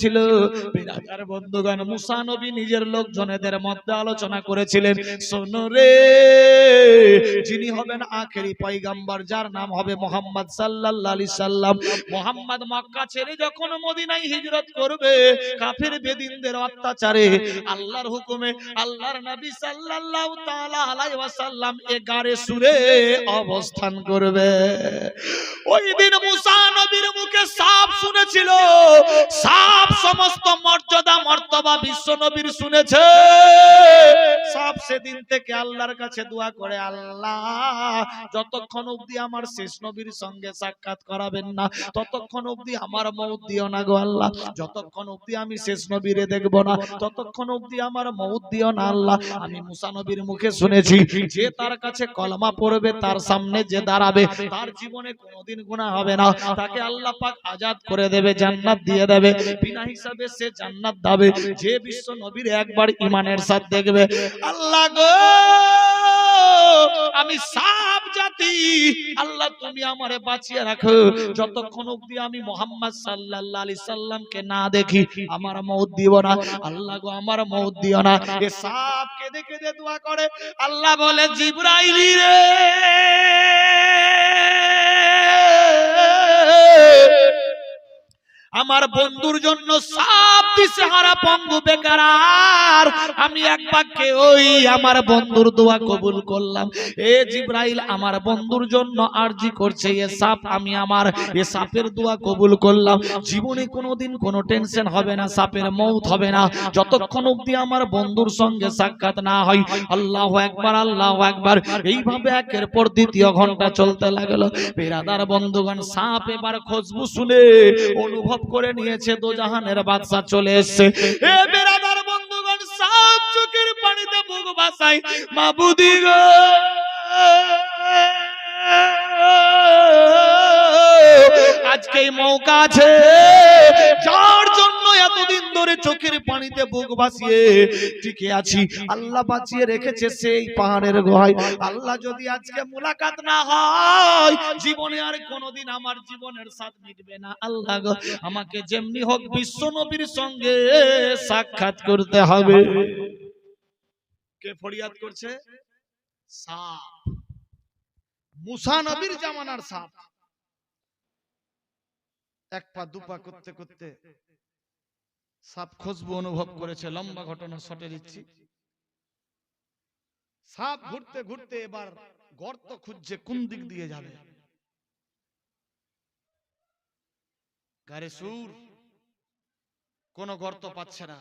ছিল বিরাদার বন্ধুগণ মুসা নবী নিজের লোকজনেদের মধ্যে আলোচনা করেছিলেন। শোনো রে যিনি হবেন আখেরি পয়গাম্বর যার নাম হবে মোহাম্মদ সাল্লাল্লাহু আলাইহি সাল্লাম। মোহাম্মদ মক্কা ছেড়ে যখন মদিনায় হিজরত করবে কাফের বেদিনদের অত্যাচারে আল্লাহর হুকুমে আল্লাহর নবী সাল্লাল্লাহু তাআলা আলাইহি ওয়াসাল্লাম এ গারে সুরে অবস্থান করবে। ওই দিন মুসা নবীর মুখে সাপ শুনেছিল। সাপ সমস্ত মর্যাদা, মর্তবা বিশ্ব নবীর শুনেছে। সাপ সেদিন থেকে আল্লাহর কাছে দোয়া করে, আল্লাহ, যতক্ষণ অবধি আমার শেষ নবীর সঙ্গে সাক্ষাৎ করাবেন না, ততক্ষণ অবধি আমার মৌত দিও না গো আল্লাহ। যতক্ষণ অবধি আমি শেষ নবীরে দেখব না, ততক্ষণ অবধি আমার মৌত দিও না আল্লাহ। আমি মুসা নবীর মুখে শুনেছি, যে তার কাছে কলমা পড়বে, তার সামনে যে দাঁড়াবে, তার জীবনে কোনোদিন গুনাহ হবে না। তাকে আল্লাহ পাক আজাদ করে দেবে, জান্নাত দিয়ে দেবে। বিনা হিসাবে সে জান্নাত দাবে যে বিশ্ব নবীর একবার ইমানের সাথ দেখবে। আল্লাহ গো আমি সাপ জাতি। আল্লাহ তুমি আমারে বাঁচিয়ে রাখো। যতক্ষণ অবধি আমি মোহাম্মদ সাল্লাল্লাহু আলাইহি সাল্লামকে না দেখি আমার মৌত দিব না। আল্লাহ গো আমার মৌত দিও না। এ সাপ কেঁদে কেঁদে দোয়া করে। আল্লাহ বলে জিব্রাইলি রে! আমার বন্ধুর জন্য সাপ দিছে হারা পঙ্গু বেকার। আমি এক বাক্যে ওই আমার বন্ধুর দোয়া কবুল করলাম। এ জিব্রাইল, আমার বন্ধুর জন্য আরজি করছে এ সাপ আমি আমার এ সাপের দোয়া কবুল করলাম। জীবনে কোনোদিন কোনো টেনশন হবে না, সাপের মৌত হবে না। যতক্ষণ অবধি আমার বন্ধুর সঙ্গে সাক্ষাৎ না হয়, আল্লাহ একবার আল্লাহ একবার এইভাবে একের পর দ্বিতীয় ঘণ্টা চলতে লাগল। বেরাদার বন্ধুগণ, সাপ এবার খুশবু শুনে অনুভব করে নিয়েছে দোজাহানের বাদশা চলে এসছে। এ বেরাদার বন্ধুগণ সাপ চোখের পানিতে বুক বাসাই মাবুদি গো! আজকে মৌকা আছে। যার এতদিন ধরে চোখের পানিতে বুক ভাসিয়ে টিকে আছি। আল্লাহ বাঁচিয়ে রেখেছে সেই পাহাড়ের গুহায়। আল্লাহ যদি আজকে মুলাকাত না হয়, জীবনে আর কোনোদিন আমার জীবনের স্বাদ মিটবে না। আল্লাহ আমাকে যেমনি হোক বিশ্ব নবীর সঙ্গে সাক্ষাৎ করতে হবে। কে ফরিয়াদ করছে? জামানার সাপ। এক পা দুপা করতে করতে সাপ খুশবু অনুভব করেছে, লম্বা ঘটনা দিচ্ছি। সাপ ঘুরতে ঘুরতে এবার গর্ত খুঁজছে, কোন দিক দিয়ে যাবে? সুর, কোন গর্ত পাচ্ছে না।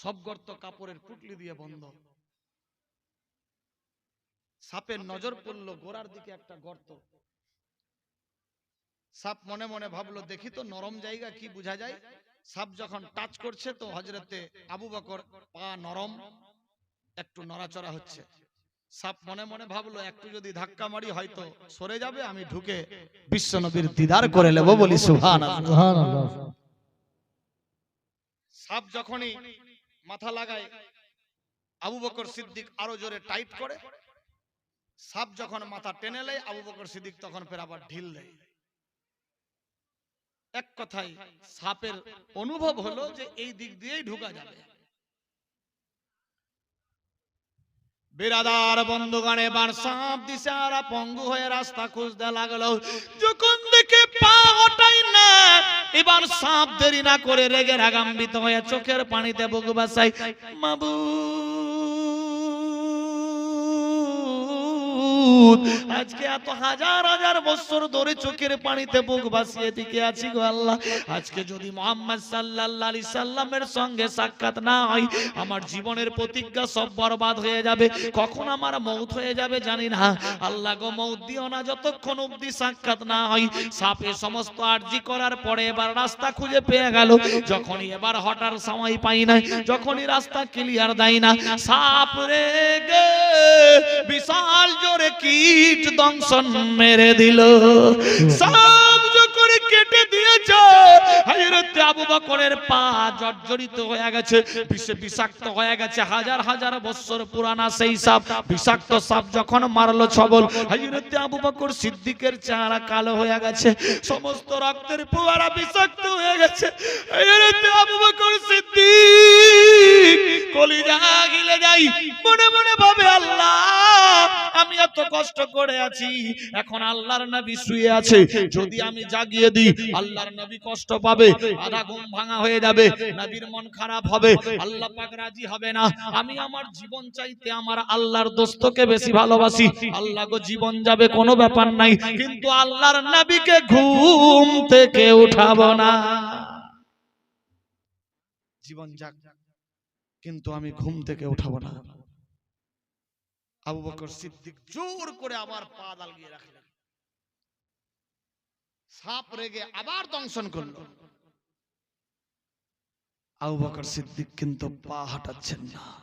সব গর্ত কাপড়ের পুটলি দিয়ে বন্ধ। সাপের নজর পড়ল গোড়ার দিকে একটা গর্ত। সাপ মনে মনে ভাবলো, দেখি তো নরম জায়গা, কি বোঝা যায়? সাপ যখন টাচ করছে তো হজরতে আবু বকর পা নরম একটু নড়াচড়া হচ্ছে। সাপ মনে মনে ভাবলো একটু যদি ধাক্কা মারি হয়তো সরে যাবে আমি ঢুকে বিশ্ব নবীর দিদার করে নেব বলি সুহান সাপ যখনই মাথা লাগায় আবু বকর সিদ্দিক আরও জোরে টাইট করে। সাপ যখন মাথা টেনে নেয় আবু বকর সিদ্দিক তখন ফের আবার ঢিল দেয়। এক কথায় সাপের অনুভব হলো যে এই দিক দিয়েই ঢোকা যাবে। বিরাদার বন্ধুগণ, এবার সাপ দিশারা পঙ্গু হয়ে রাস্তা খুঁজতে লাগল। যখন দেখে পা হটাই না, এবার সাপ দেরি না করে রেগে রাগাম্বিত হয়ে চোখের পানিতে বুক বাসাই মাবু আজকে এত হাজার হাজার বছর ধরে চোখের পানিতে বুক ভাসিয়ে দিকে আছি গো আল্লাহ। আজকে যদি মোহাম্মদ সাল্লাল্লাহু আলাইহি সাল্লামের সঙ্গে সাক্ষাৎ না হয়, আমার জীবনের প্রতিজ্ঞা সব বরবাদ হয়ে যাবে। কখন আমার মৌত হয়ে যাবে জানি না। আল্লাহ গো, মৌত দিও না যতক্ষণ অবধি সাক্ষাৎ না হয়। সাপে সমস্ত আরজি করার পরে এবার রাস্তা খুঁজে পেয়ে গেল। যখনই এবার হঠার সময় পাই না যখনই রাস্তা ক্লিয়ার দেয় না, সাপ রে গে বিশাল জোরে কীট দংশন মেরে দিল। সব যখন কেটে হযরত আবু বকরের পা জর্জরিত হয়ে গেছে, বিষে বিষাক্ত হয়ে গেছে, হাজার হাজার বছর পুরানা সেই সাপ, বিষাক্ত সাপ যখন মারলো ছবল, হযরত আবু বকর সিদ্দিকের চেহারা কালো হয়ে গেছে, সমস্ত রক্তের ফোয়ারা বিষাক্ত হয়ে গেছে, হযরত আবু বকর সিদ্দিক কলিজা গিলে যাই, মনে মনে ভাবে, আল্লাহ, আমি এত কষ্ট করে আছি, এখন আল্লাহর নবী শুয়ে আছে, যদি আমি জাগিয়ে দিই, আল্লাহর নবী কষ্ট পাবে আধা ঘুম ভাঙা হয়ে যাবে, নবীর মন খারাপ হবে, আল্লাহ পাক রাজি হবে না। আমি আমার জীবন চাইতে আমার আল্লাহর দোস্তকে বেশি ভালোবাসি। আল্লাহ গো, জীবন যাবে কোনো ব্যাপার নাই, কিন্তু আল্লাহর নবীকে ঘুম থেকে উঠাবো না। জীবন যাক, কিন্তু আমি ঘুম থেকে উঠাবো না। আবু বকর সিদ্দিক জোর করে আবার পা দালিয়ে রাখলেন। সাপ রেগে আবার দংশন করল। আবু সিদ্দিক কিন্তু পা হাঁটাচ্ছেন না।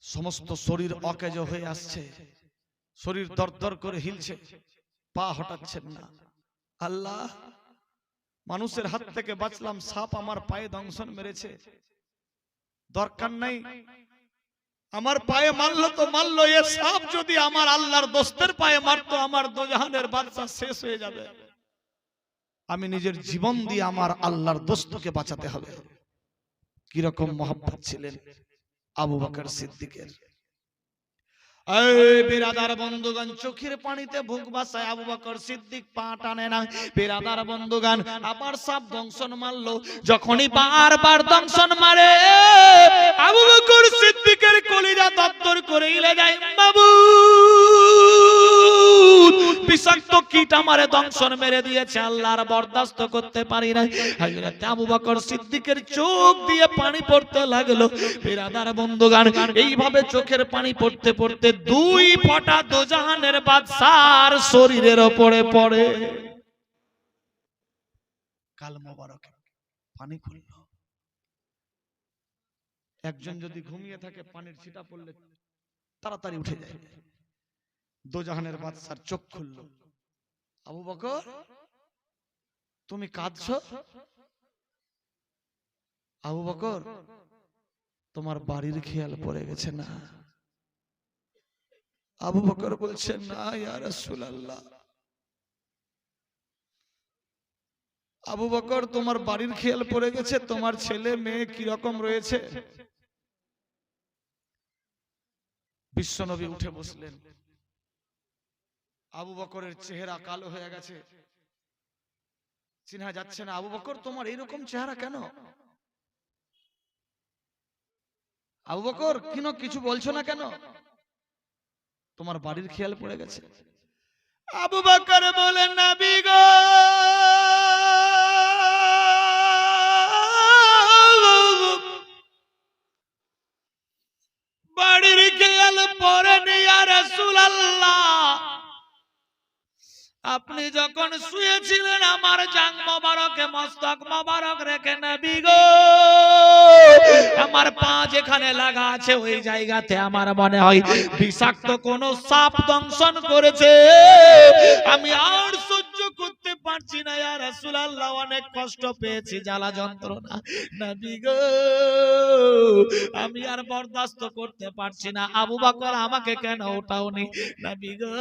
সমস্ত শরীর অকেজ হয়ে আসছে। শরীর দরদর করে হিলছে। পা হটাচ্ছেন না। আল্লাহ, মানুষের হাত থেকে বাঁচলাম, সাপ আমার পায়ে দংশন মেরেছে। দরকার নাই। আমার পায়ে মারলো তো মারলো, এ সাপ যদি আমার আল্লাহর দোস্তের পায়ে মারতো, আমার দোজাহানের বাচ্চা শেষ হয়ে যাবে। আমি নিজের জীবন দিয়ে আমার আল্লাহর দোস্তকে বাঁচাতে হবে। কীরকম মহব্বত ছিলেন আবু বকর সিদ্দিকের। বিরাদার চোখের পানিতে বুক বাসায় আবু বকর সিদ্দিক পা টানে না। বিরাদার মারলো। যখনই বারবার দংশন মারে, আবু বকর সিদ্দিকের করে যায়, বাবু! বিষাক্ত কীট আমারে দংশন মেরে দিয়েছে আল্লাহর বরদাস্ত করতে পারি না হযরত আবু বকর সিদ্দিকের চোখ দিয়ে পানি পড়তে লাগল। বিরাদার চোখের পানি পড়তে পড়তে দুই ফোঁটা দোজাহানের বাদশার শরীরের ওপরে পড়ে। কাল মোবারক, পানি পড়ল একজন যদি ঘুমিয়ে থাকে, পানির ছিটা পড়লে তাড়াতাড়ি উঠে যায়। দোজাহানের বাদশার চোখ খুলল। আবু বকর তুমি কাঁদছো? আবু বকর তোমার বাড়ির খেয়াল পড়ে গেছে না। আবু বকর বলছেন না ইয়া রাসূলুল্লাহ। আবু বকর তোমার বাড়ির খেয়াল পড়ে গেছে? তোমার ছেলে মেয়ে কি রকম রয়েছে? বিশ্বনবী উঠে বসলেন। আবু বকরের চেহারা কালো হয়ে গেছে। চিনা যাচ্ছে না, আবু বকর, তোমার এইরকম চেহারা কেন? আবু বকর, কেন কিছু বলছো না কেন? তোমার বাড়ির খেয়াল পড়ে গেছে। আবু বকর বলেন না গো আপনি যখন শুয়েছিলেন আমার জাং মোবারকে মস্তক মোবারক রেখে নেবি গো। আমার পা যেখানে লাগা আছে ওই জায়গাতে আমার মনে হয় বিষাক্ত কোন সাপ দংশন করেছে। আমি আর পারছি না, ইয়া রাসূলুল্লাহ, অনেক কষ্ট পেয়েছি, জ্বালা যন্ত্রণা। নবী গো, আমি আর বরদাস্ত করতে পারছি না। আবু বকর আমাকে কেন উঠাওনি? নবী গো,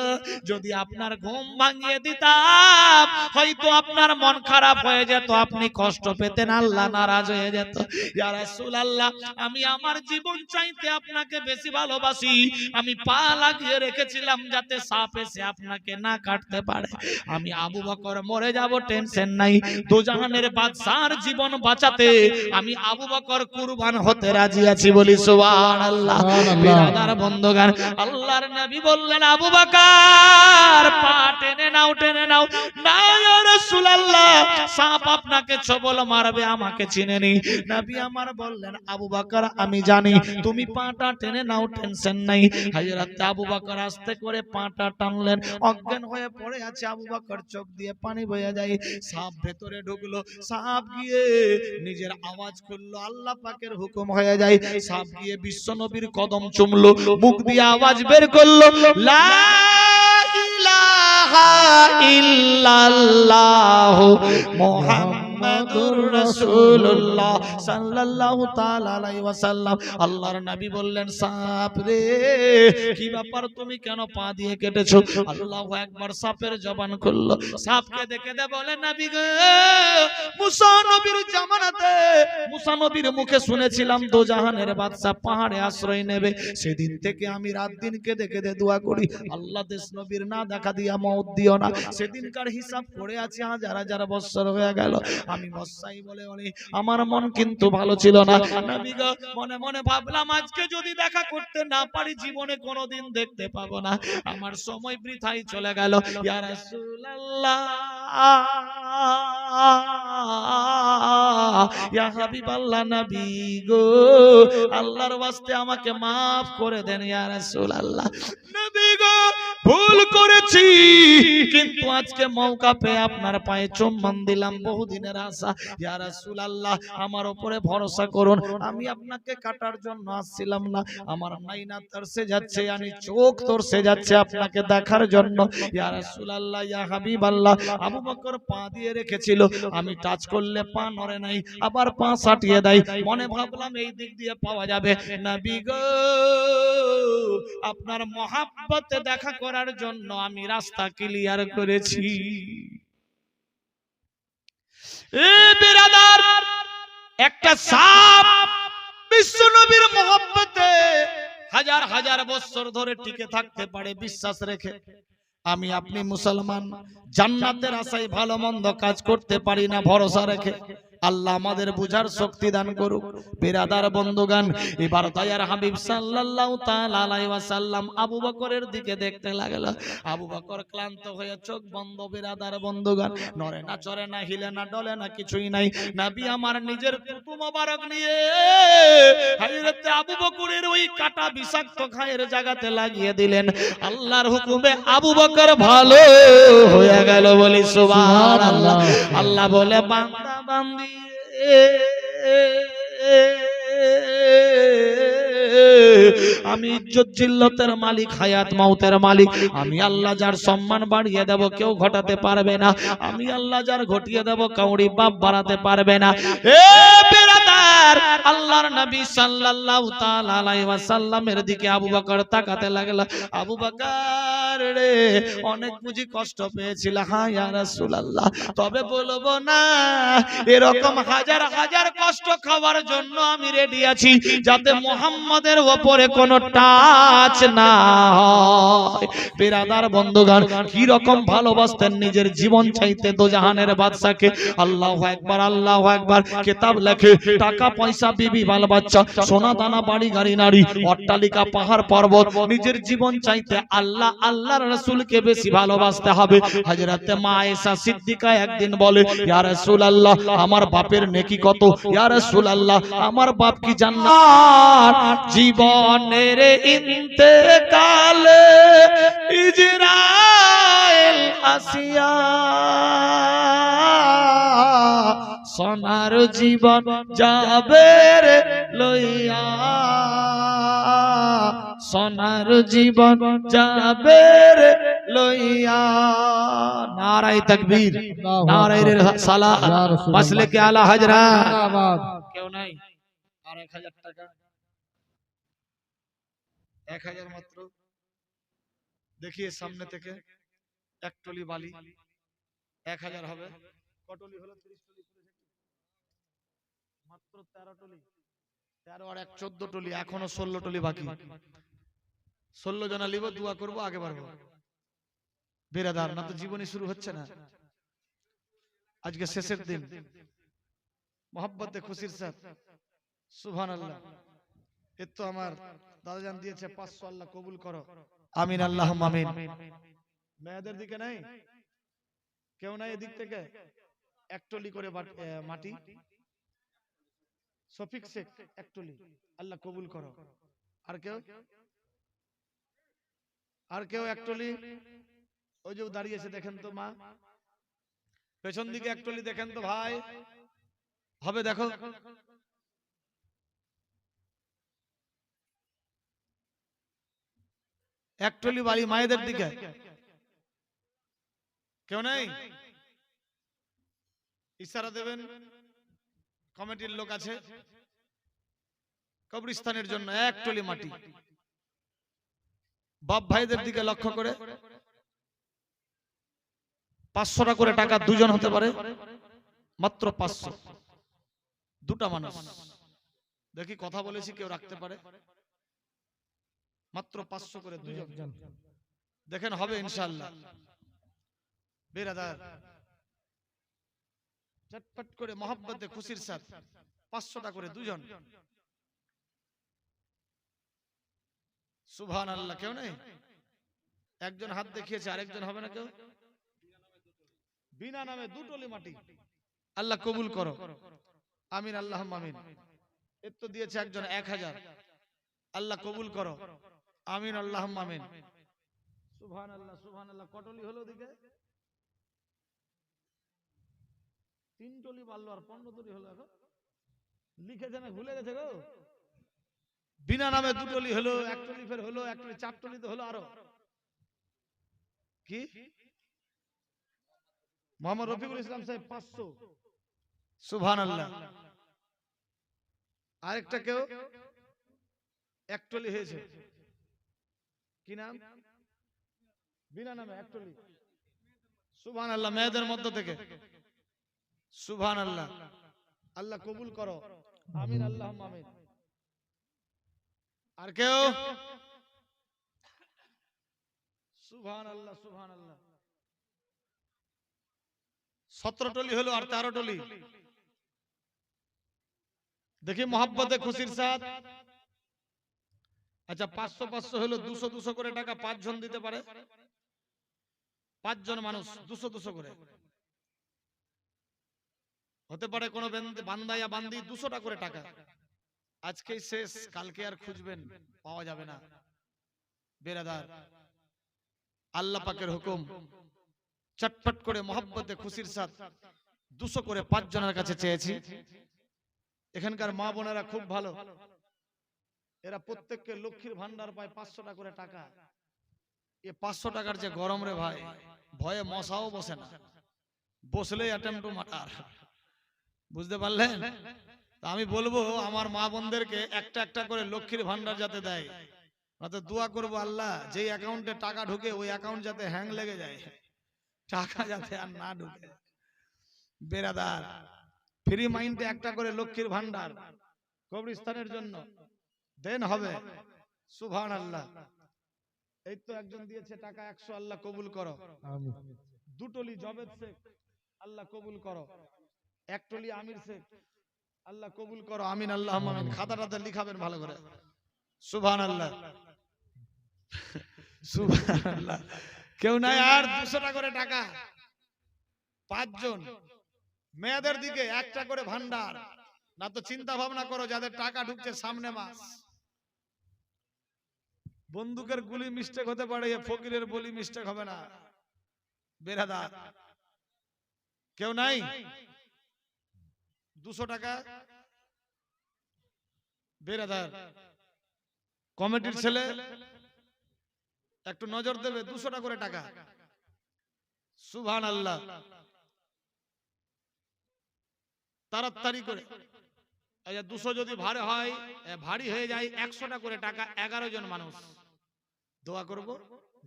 যদি আপনার ঘুম ভাঙিয়ে দিতাম, হয়তো আপনার মন খারাপ হয়ে যেত, আপনি কষ্ট পেতেন, আল্লাহ নারাজ হয়ে যেত। ইয়া রাসূলুল্লাহ, আমি আমার জীবন চাইতে আপনাকে বেশি ভালোবাসি। আমি পা লাগিয়ে রেখেছিলাম যাতে সাপ এসে আপনাকে না কাটতে পারে। আমি আবু বকর মরে যাব টেনশন নাই। দুজাহানের বাদশার জীবন বাঁচাতে আমি আবু বকর কুরবান হতে রাজি আছি বলি সুবহানাল্লাহ। বিরাদার বন্ধগান আল্লাহর নবী বললেন আবু বকর পা টেনে নাও টেনে নাও। না ইয়া রাসূলুল্লাহ সাপ আপনাকে ছবল মারবে আমাকে চিনে নি নবী আমার বললেন আবু বকর আমি জানি তুমি পাটা টেনে নাও টেনশন নাই। হযরত আবু বকর আস্তে করে পাটা টানলেন অজ্ঞান হয়ে পড়ে আছে আবু বকর চোখ দিয়ে পানি বয়ে যায়। সাপ ভেতরে ঢুকলো, সাপ গিয়ে নিজের আওয়াজ করল আল্লাহ পাকের হুকুম হয়ে যায়। সাপ গিয়ে বিশ্ব নবীর কদম চুমলো, মুখ দিয়ে আওয়াজ বের করল, লা ইলাহা ইল্লাল্লাহ মুহাম্মাদুর রাসূলুল্লাহ সাল্লাল্লাহু তাআলা আলাইহি ওয়াসাল্লাম। আল্লাহর নবী বললেন, সাপ রে, কি ব্যাপার? তুমি কেন পা দিয়ে কেটেছো? একবার সাপের জবান সাপকে দেখে দে বলে, নবী গো, মুসা নবীর জামানাতে মুসা নবীর মুখে শুনেছিলাম দো জাহানের বাদশা পাহাড়ে আশ্রয় নেবে। সেদিন থেকে আমি রাত দিন কেঁদে কেঁদে দোয়া করি। আল্লাহ দেশ নবীর না দেখা দিয়া মত দিও না। সেদিনকার হিসাব করে আছে, হাজার হাজার বছর হয়ে গেল। আমি বসাই বলে বলে আমার মন কিন্তু ভালো ছিল না। নবী গো, মনে মনে ভাবলাম আজকে যদি দেখা করতে না পারি জীবনে কোনোদিন দেখতে পাবো না। আমার সময় বৃথাই চলে গেল। ইয়া রাসূলুল্লাহ ইয়া হাবিবাল্লাহ নবী গো আল্লাহর ওয়াস্তে আমাকে maaf করে দেন ইয়া রাসূলুল্লাহ। নবী ভুল করেছি। কিন্তু আজকে মৌকা পেয়ে আপনার পায়ে চুম্বন দিলাম। বহুদিনের আশা। ইয়া রাসূলুল্লাহ, আমার উপরে ভরসা করুন। আমি আপনাকে কাটার জন্য আসছিলাম না। আমার নাইনা তরসে যাচ্ছে, আমি চোখ তরসে যাচ্ছে আপনাকে দেখার জন্য। ইয়া রাসূলুল্লাহ, ইয়া হাবিবাল্লাহ, আবু বকর পা দিয়ে রেখেছিল। আমি টাচ করলে পা নড়ে নাই, আবার পা সাটিয়ে দেয়। মনে ভাবলাম এই দিক দিয়ে পাওয়া যাবে। নবী গো, আপনার মহাব্বতে দেখা করার জন্য আমি রাস্তা ক্লিয়ার করেছি। একটা সাপ বিশ্ব নবীর মহব্বতে হাজার হাজার বছর ধরে টিকে থাকতে পারে বিশ্বাস রেখে। আমি আপনি মুসলমান জান্নাতের আশায় ভালো মন্দ কাজ করতে পারি না ভরসা রেখে। আল্লাহ আমাদের বুঝার শক্তি দান করুক। বিরাদার বন্ধুগান এবার দয়ার হাবিব সাল্লাল্লাহু তাআলা আলাইহি ওয়াসাল্লাম আবু বকরের দিকে দেখতে লাগল। আবু বকর ক্লান্ত হয়ে চোখ বন্ধ, বিরাদার বন্ধুগান নড়ে না, চড়ে না, হিলে না, ডলে না, কিছুই নাই। নবী আমার নিজের পুতু মোবারক নিয়ে হযরতে আবু বকরের ওই কাটা বিষাক্ত খায়ের জায়গাতে লাগিয়ে দিলেন। আল্লাহর হুকুমে আবু বকর ভালো হয়ে গেল বলি, সুবহানাল্লাহ। আল্লাহ বলে, বান্দা, বান্দি আমি ইজ্জত জিল্লতের মালিক, হায়াত মাউতের মালিক। আমি আল্লাহ যার সম্মান বাড়িয়ে দেব, কেউ ঘটাতে পারবে না। আমি আল্লাহ যার ঘটিয়ে দেব, কাউরি বাপ বাড়াতে পারবে না। আল্লাহর নবী সাল্লাল্লাহু তাআলা আলাইহি ওয়াসাল্লামের দিকে আবু বকর তাকাতে লাগল। আবু বকর রে, অনেক বুঝি কষ্ট পেয়েছিল। হ্যাঁ ইয়া রাসূলুল্লাহ, তবে বলব না, এরকম হাজার হাজার কষ্ট খাওয়ার জন্য আমি রেডি আছি, যাতে মোহাম্মদের ওপরে কোনো টাচ না হয়। বিরাদার বন্ধুগণ কি রকম ভালোবাসতেন নিজের জীবন চাইতে দো জাহানের বাদশাকে? আল্লাহু একবার আল্লাহু একবার কিতাব লেখে টাকা, পয়সা, বিবি বাল বাচ্চা সোনা দানা বাড়ি, গাড়ি, নারী, অট্টালিকা, পাহাড়, পর্বত, নিজের জীবন চাইতে আল্লাহ, আল্লাহর রাসূলকে বেশি ভালোবাসতে হবে। হযরতে মা আয়েশা সিদ্দিকা একদিন বলে, ইয়া রাসূলুল্লাহ, আমার বাপের নেকি কত? ইয়া রাসূলুল্লাহ, আমার বাপ কি জান্নাত? জীবনের ইন্তেকালে ইজরাইল আসিয়া সোনার জীবন যাবে রে লইয়া। সোনার জীবন যাবে রে লইয়া। নারাই তকবীর নারাই সালাহ মাসলে কে আলা হাজরা। কেউ নাই? আর এক হাজার টাকা? এক হাজার মাত্র? দেখিয়ে সামনে থেকে। এক টলি বালি। এক হাজার হবে। কটলি হলো ত্রিশ টলি মাত্র তেরো টলি। তেরো আর এক, চোদ্দ টলি, এখনও ষোলো টলি বাকি। ষোলো জনা লিব, দোয়া করব, আগে বাড়বো। না তো জীবনী শুরু হচ্ছে না। আজকে শেষের দিন। খুশির সাথ। সুবহান আল্লাহ এর তো আমার দাদাজান দিয়েছে, পাঁচশো আল্লাহ কবুল করো। আমিন আল্লাহ আমিন। মেয়েদের দিকে নাই? কেউ নাই এদিক থেকে? একটলি করে মাটি। শফিক শেখ একটলি আল্লাহ কবুল করো। আর কেউ? আর কেউ? একটলি ওই যে দাঁড়িয়েছে দেখেন তো মা। পেছন দিকে একটলি দেখেন তো ভাই। হবে দেখো। একটলি বাড়ি মায়েদের দিকে। কেউ নেই। ইশারা দেবেন? কমিটির লোক আছে। কবরস্থানের জন্য এক টলি মাটি। বাপ ভাইদের দিকে লক্ষ্য করে। পাঁচশোটা করে টাকা দুজন হতে পারে। মাত্র পাঁচশো। দুটা মানুষ। দেখি কথা বলেছি, কেউ রাখতে পারে। মাত্র পাঁচশো করে দুজন। দেখেন হবে ইনশাল্লাহ বেরাদার চটপট করে মহব্বতে খুশির সাথ পাঁচশোটা করে দুজন। সুভান আল্লাহ কেউ নেই? একজন হাত দেখিয়েছে আরেকজন হবে না কেউ? বিনা নামে দুটলি মাটি। আল্লাহ কবুল করো। আমিন আল্লাহ আমিন। এর তো দিয়েছে একজন এক হাজার। আল্লাহ কবুল করো। আমিন আল্লাহ আমিন। সুভান আল্লাহ সুভান আল্লাহ কটলি হলো দিকে তিন টলি বাড়লো আর পনেরো টলি হলো এখন। লিখেছে না ভুলে গেছে গো? বিনা নামে দু টলি হলো এক টলি ফের হলো এক টলি চার টলি তো হলো আরও। কি? মোহাম্মদ রফিকুল ইসলাম সাহেব পাঁচশো। সুভান আল্লাহ আরেকটা কেউ? এক টলি হয়েছে। কি নাম? বিনা নামে এক টলি। সুভান আল্লাহ মেয়েদের মধ্য থেকে। সুভান আল্লাহ আল্লাহ কবুল করো। আমিন আল্লাহ আমিন। আর কেউ? সুভান আল্লাহ সুভান আল্লাহ সতেরো টলি হলো আর তেরো টলি। দেখি মোহাব্বতে খুশির সাথ আচ্ছা পাঁচশো পাঁচশো হলো দুশো দুশো করে টাকা পাঁচজন দিতে পারে। পাঁচজন মানুষ দুশো দুশো করে। হতে পারে কোনো বান্দাইয়া বান্দি দুশোটা করে টাকা। আজকেই শেষ, কালকে আর খুঁজবেন, পাওয়া যাবে না। বেরাদার, আল্লাহ পাকের হুকুম, চটপট করে মোহাব্বতে খুশির সাথ দুশো করে পাঁচ জনের কাছে চেয়েছি। এখানকার মা বোনেরা খুব ভালো। এরা প্রত্যেককে লক্ষ্মীর ভান্ডার পায় পাঁচশোটা করে টাকা। এ পাঁচশো টাকার যে গরম রে ভাই, ভয়ে মশাও বসে না। বসলেই অ্যাটেম্প টু মার্ডার বুঝতে পারলেন? তা আমি বলব আমার মা বোনদেরকে একটা একটা করে লক্ষ্মীর ভান্ডার যাতে দেয়। নয়তো দোয়া করব আল্লাহ যেই অ্যাকাউন্টে টাকা ঢুকে ওই অ্যাকাউন্ট যাতে হ্যাং লেগে যায়। টাকা যাতে আর না ঢুকে। বেরাদার ফ্রি মাইন্ডে একটা করে লক্ষ্মীর ভান্ডার কবরস্থানের জন্য। দেন হবে। সুভান আল্লাহ এই তো একজন দিয়েছে টাকা একশো আল্লাহ কবুল করো। দুটলি জবেদ শেখ আল্লাহ কবুল করো। এক টলি আমির শেখ। আল্লাহ কবুল করো আমিন আল্লাহ। আমিন। খাতাটাতে লিখাবেন ভালো করে। সুভান আল্লাহ সুভান আল্লাহ কেউ নাই আর করে টাকা। পাঁচজন। মেয়েদের দিকে একটা করে ভান্ডার। না তো চিন্তা ভাবনা করো যাদের টাকা ঢুকছে সামনে মাস। বন্দুকের গুলি মিস্টেক হতে পারে ফকিরের বলি মিস্টেক হবে না। বেরাদার কেউ নাই। দুশো টাকা। বেরাদার কমিটির ছেলে, একটু নজর দেবে, দুশো টাকা করে টাকা। সুভান আল্লাহ তাড়াতাড়ি করে। দুশো যদি ভারী হয় ভারী হয়ে যায় একশোটা করে টাকা, এগারো জন মানুষ। দোয়া করব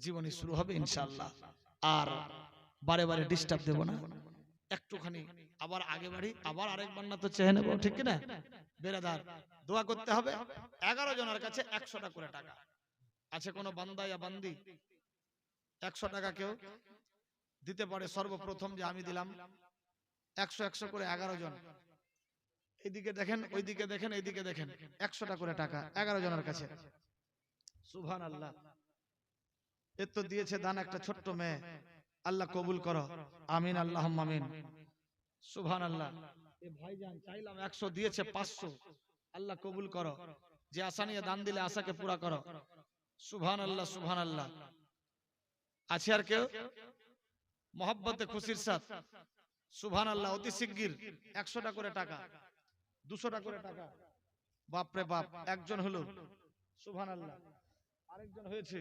জীবনী শুরু হবে ইনশাল্লাহ আর বারে বারে ডিস্টার্ব দেব না। একটুখানি। আবার আগে বাড়ি, আবার আরেকবার না তো চেয়ে নেব, ঠিক কিনা? বেরাদার, দোয়া করতে হবে এগারো জনের কাছে একশোটা করে টাকা। আছে কোনো বান্দা ইয়া বান্দি? একশো টাকা কেউ? দিতে পারে সর্বপ্রথম যে আমি দিলাম। একশো একশো করে এগারো জন। এইদিকে দেখেন, ওইদিকে দেখেন, এইদিকে দেখেন। একশোটা করে টাকা, এগারো জনের কাছে। সুভান আল্লাহ এর তো দিয়েছে দান একটা ছোট্ট মেয়ে। আল্লাহ কবুল করো। আমিন আল্লাহ আমিন। সুভান আল্লাহ ভাইজান চাইলাম একশো দিয়েছে পাঁচশো। আল্লাহ কবুল করো। যে আশা নিয়ে দান দিলে আশাকে পুরা করো। সুভান আল্লাহ সুভান আল্লাহ আছে আর কেউ? মোহাব্বতে খুশির সাথ। সুভান আল্লাহ অতি শিগগির। একশোটা করে টাকা। দুশোটা করে টাকা। বাপরে বাপ একজন হলো। সুভান আল্লাহ আরেকজন হয়েছে।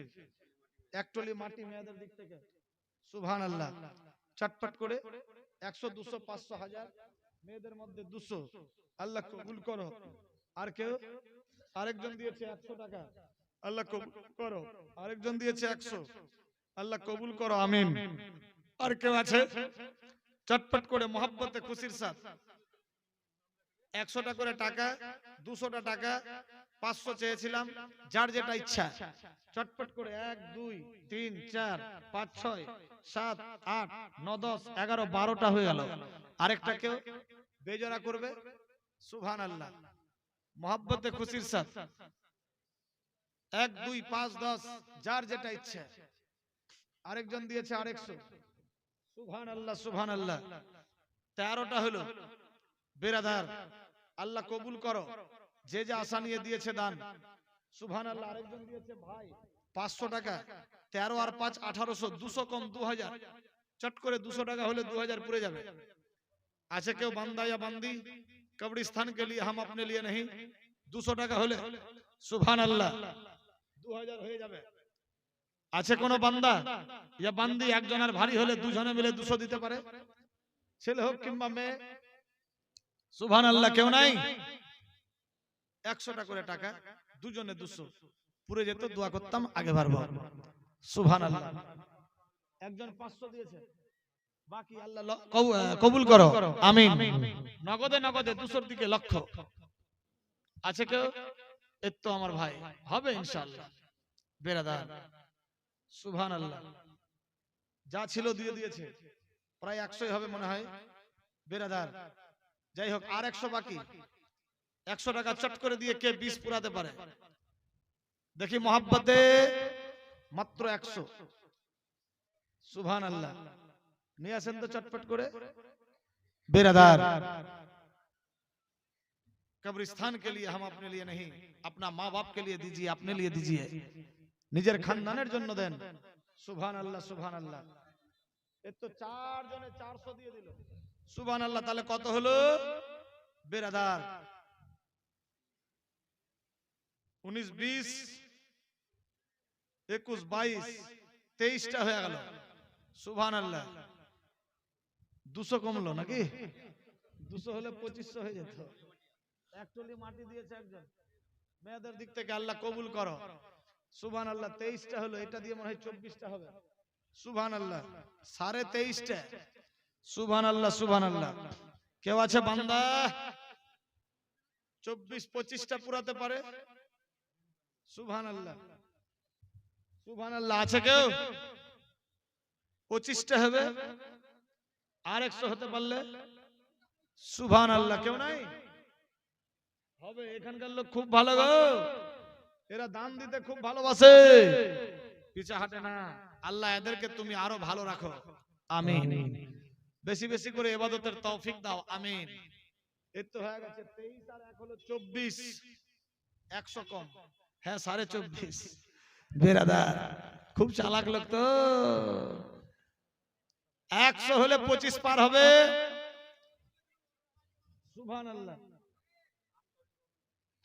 একটলি মাটি মেয়েদের দিক থেকে। সুভান আল্লাহ চটপট করে একশো দুশো পাঁচশো হাজার মেয়েদের মধ্যে দুশো। আল্লাহ কবুল করো। আর কেউ? আরেকজন দিয়েছে একশো টাকা। আল্লাহ কবুল করো। আরেকজন দিয়েছে একশো। আল্লাহ কবুল করো। আমিন। আর কেউ আছে? চটপট করে মহাব্বতে খুশির সাথ একশোটা করে টাকা দুশোটা টাকা পাঁচশো চেয়েছিলাম, যার যেটা ইচ্ছা। চটপট করে এক, দুই, তিন, চার, পাঁচ, ছয়, সাত, আট, ন, দশ, এগারো, বারোটা হয়ে গেল। আরেকটা কেউ বেজরা করবে? সুভান আল্লাহ মহাব্বতে খুশির সাথ। এক, দুই, পাঁচ, দশ, যার যেটা ইচ্ছা। আরেকজন দিয়েছে আরেকশো সুভান আল্লাহ সুভান আল্লাহ তেরোটা হলো। বেরাদার, আল্লাহ কবুল করো। যে যে আশা নিয়ে দিয়েছে দান। সুভান আল্লাহ আরেকজন দিয়েছে ভাই পাঁচশো টাকা। তেরো আর পাঁচ আঠারোশো দুশো কম দু হাজার। চট করে দুশো টাকা হলে দু হাজার পুরে যাবে। আছে কেউ বান্দা ইয়া বান্দি? কবরিস্তান কে লিয়ে হাম আপনি লিয়ে নেই দুশো টাকা হলে। সুভান আল্লাহ দু হাজার হয়ে যাবে। আছে কোন বান্দা? ইয়া বান্দি একজনের ভারী হলে দুজনে মিলে দুশো দিতে পারে। ছেলে হোক কিংবা মেয়ে। সুভান আল্লাহ কেউ নাই। একশোটা করে টাকা দুজনে দুশো। পুরে যেত দোয়া করতাম আগে পারব সুভান একজন পাঁচশো দিয়েছে। বাকি আল্লাহ কবুল করো। আমিন। নগদে নগদে দুশোর দিকে লক্ষ্য। আছে কেউ? এর তো আমার ভাই। হবে ইনশাআল্লাহ। বেরাদার। সুভান আল্লাহ যা ছিল দিয়ে দিয়েছে। প্রায় একশোই হবে মনে হয়। বেরাদার। যাই হোক আর একশো বাকি। একশো টাকা চট করে দিয়ে কে বিষ পুরাতে পারে দেখি মোহাব্বতে মাত্র একশো সুভান আল্লাহ নিয়ে আসেন তো চটপট করে बेरादार कब्रिस्तान के लिए हम अपने लिए नहीं अपना माँ बाप के लिए दीजिए अपने लिए दीजिए নিজের খানদানের জন্য দেন সুবহান আল্লাহ সুবহান আল্লাহ এর তো চার জনে চারশো দিয়ে দিল সুবহান আল্লাহ তাহলে কত হলো বেরাদার উনিশ বিশ একুশ বাইশ তেইশটা হয়ে গেল। সুবহান আল্লাহ দুশো কমলো নাকি? দুশো হলে পঁচিশশো হয়ে যেত। এক টলি মাটি দিয়েছে একজন। মেয়েদের দিক থেকে আল্লাহ কবুল করো। সুবহান আল্লাহ তেইশটা হলো এটা দিয়ে মনে হয় চব্বিশটা হবে। সুবহান আল্লাহ সাড়ে তেইশটা। সুবহান আল্লাহ সুবহান আল্লাহ কেউ আছে বান্দা? চব্বিশ পঁচিশটা পুরাতে পারে? আল্লাহ পিছা হাটে না। আল্লাহ এদেরকে তুমি আরও ভালো রাখো। আমিন। বেশি বেশি করে এবাদতের তৌফিক দাও। আমিন। এর তো হয়ে গেছে তেইশ আর এক হলো চব্বিশ। একশো কম। হ্যাঁ সাড়ে চব্বিশ। বেরাদার খুব চালাক লোক তো। একশো হলে পঁচিশ পার হবে।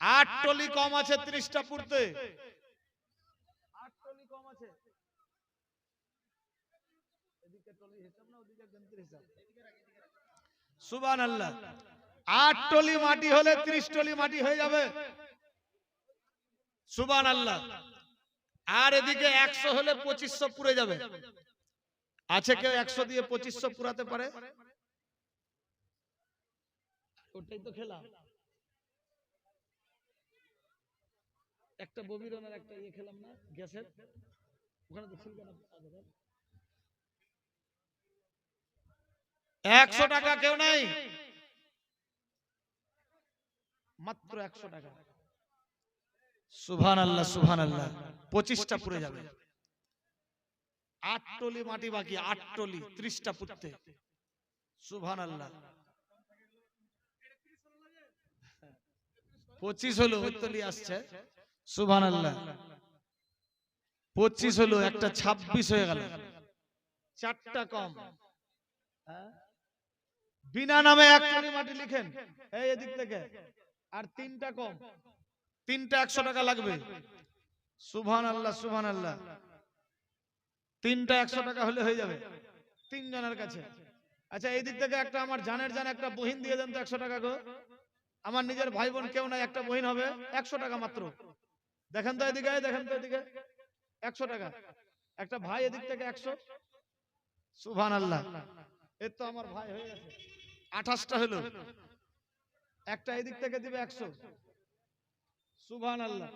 আট টলি কম আছে ত্রিশটা পুরতে আট টলি কম আছে। সুবান আল্লাহ আট টলি মাটি হলে ত্রিশ টলি মাটি হয়ে যাবে। সুবান আল্লাহ আর এদিকে একশো হলে পঁচিশশো পুরে যাবে। আছে কেউ একশো দিয়ে পঁচিশশো পুরাতে পারে? ওটাই তো খেলা। একটা ববিরনের একটা ইয়ে খেলাম না গ্যাসের? ওখানে তো ছিল। একশো টাকা কেউ নাই? মাত্র একশো টাকা। সুভান আল্লাহ সুভান আল্লাহ পঁচিশটা পুরে যাবে। আট টলি মাটি বাকি, আট টলি, ত্রিশটা পুঁততে। সুভান আল্লাহ পঁচিশ হলো তলি আসছে। সুভান আল্লাহ পঁচিশ হলো একটা ছাব্বিশ হয়ে গেল। চারটা কম? বিনা নামে এক মাটি লিখেন। এই এদিক থেকে। আর তিনটা কম। তিনটা একশো টাকা লাগবে। সুভান আল্লাহ সুভান আল্লাহ তিনটা একশো টাকা হলে হয়ে যাবে তিনজনের কাছে। আচ্ছা এই দিক থেকে একটা আমার জানের জান, একটা বহিন দিয়ে দেন তো একশো টাকা গো আমার নিজের ভাই বোন কেউ নাই, একটা বহিন হবে, একশো টাকা মাত্র। দেখেন তো এদিকে, দেখেন তো এদিকে। একশো টাকা। একটা ভাই এদিক থেকে একশো। সুভান আল্লাহ এর তো আমার ভাই হয়ে গেছে। আঠাশটা হলো। একটা এদিক থেকে দিবে একশো। সুভান আল্লাহ